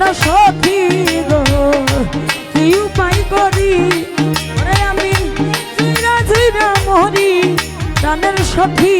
কেন সখী গো কি উপায় করি? আমি ধীরে ধীরে মরি প্রাণের সখী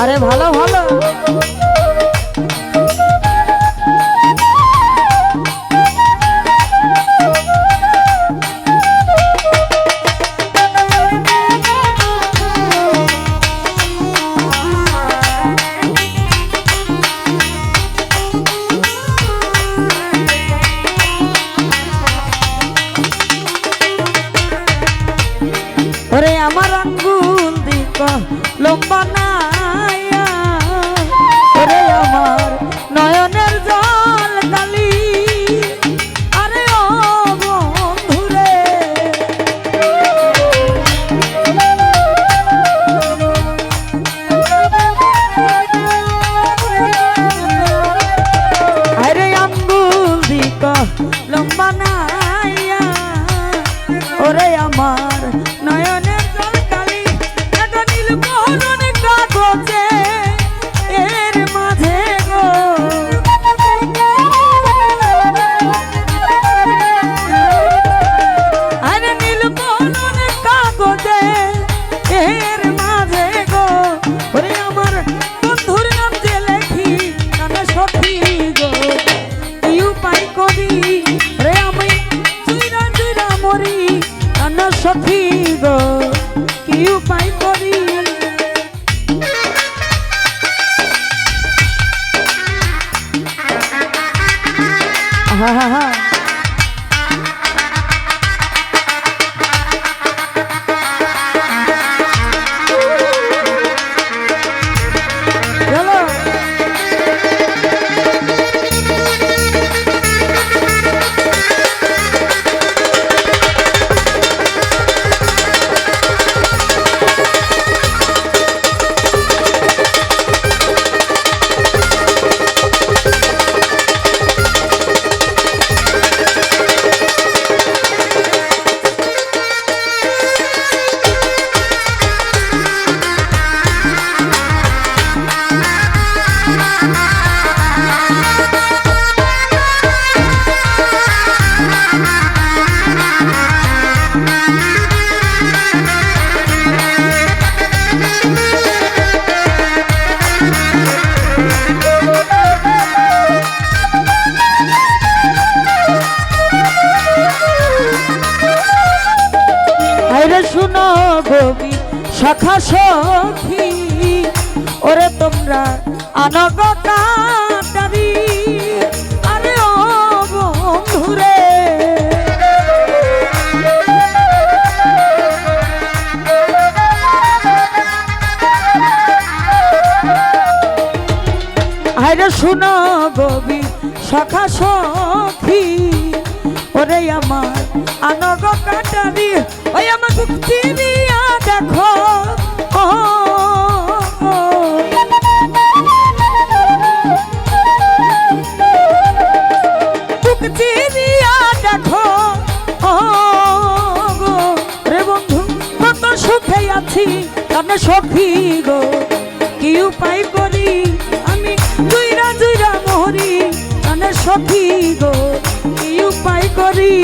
আরে ভালো ভালো। সখী গো কি উপায় করি। হা হা হা হায়রে শুনো গোবি শাখা সখী। ওরে তোমরা আনগতা আরে ও বন্ধুরে। আরে শুনো গবি সখা সখী। ওরে আমার আনগ কাটারি ওই আমার বুক চিনিয়া দেখো। বুক চিনিয়া দেখো। রে বন্ধু, কত সুখে আছি, কানে সখী গো। কি উপায় করি আমি, জুইরা জুইরা মহরি, কানে সখী গো। কি উপায় করি?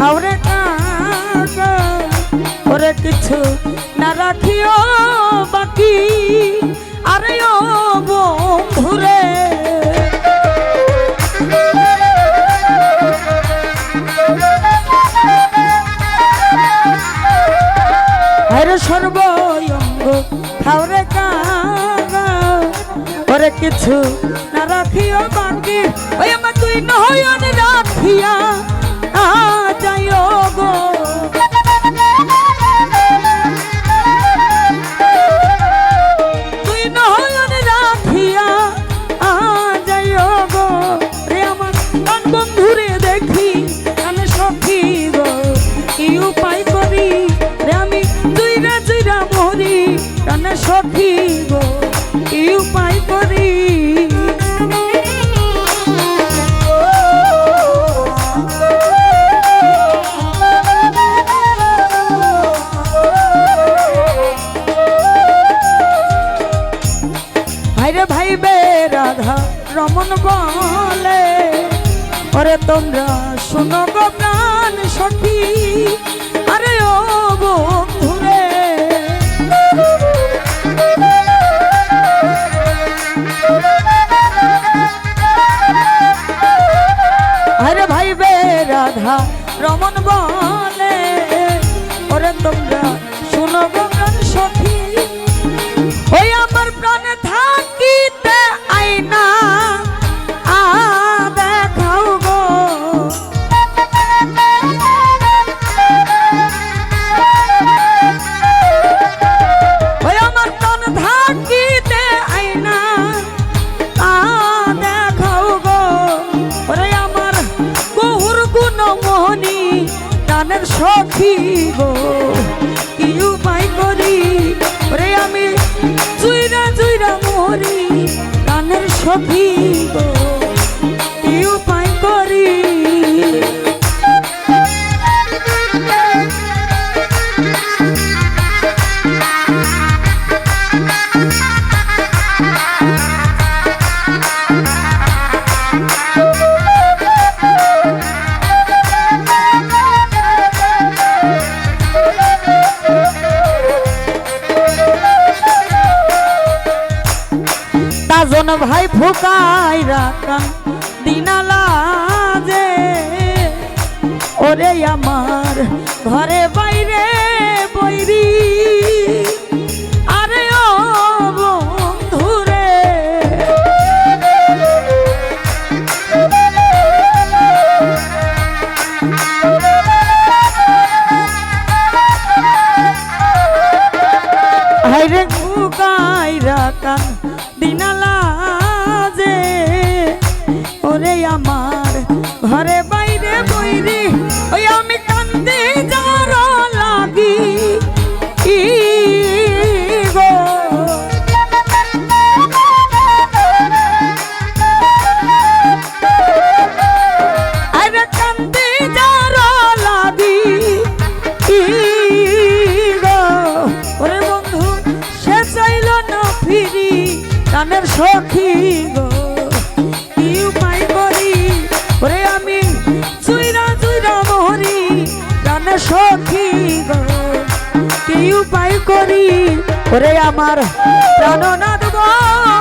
খাওরে কাকা ওরে কিছু না রাখিও বাকি। আরে ও বন্ধুরে। হাইরে সর্বয়ঙ্গ খাওরে কাকা ওরে কিছু না রাখিও বাকি। ওই আমার তুই নয়ন রাখিয়া আ যাইও গো। ভাইরে ভাইবে রাধা রমন বলে। ওরে তোমরা শুনো গো প্রাণ সখী। আরে ও বন্ধুরে। আরে ভাইবে রাধা রমন বলে। গানের সখী গো। কি উপায় করি? ওরে আমি চুইরা চুইরা মরি গানের সখী ফুকাই রাখান দিনালা যে ওরে আমার ঘরে বাইরে ওরে আমার প্রাণনাথ বন্ধুয়া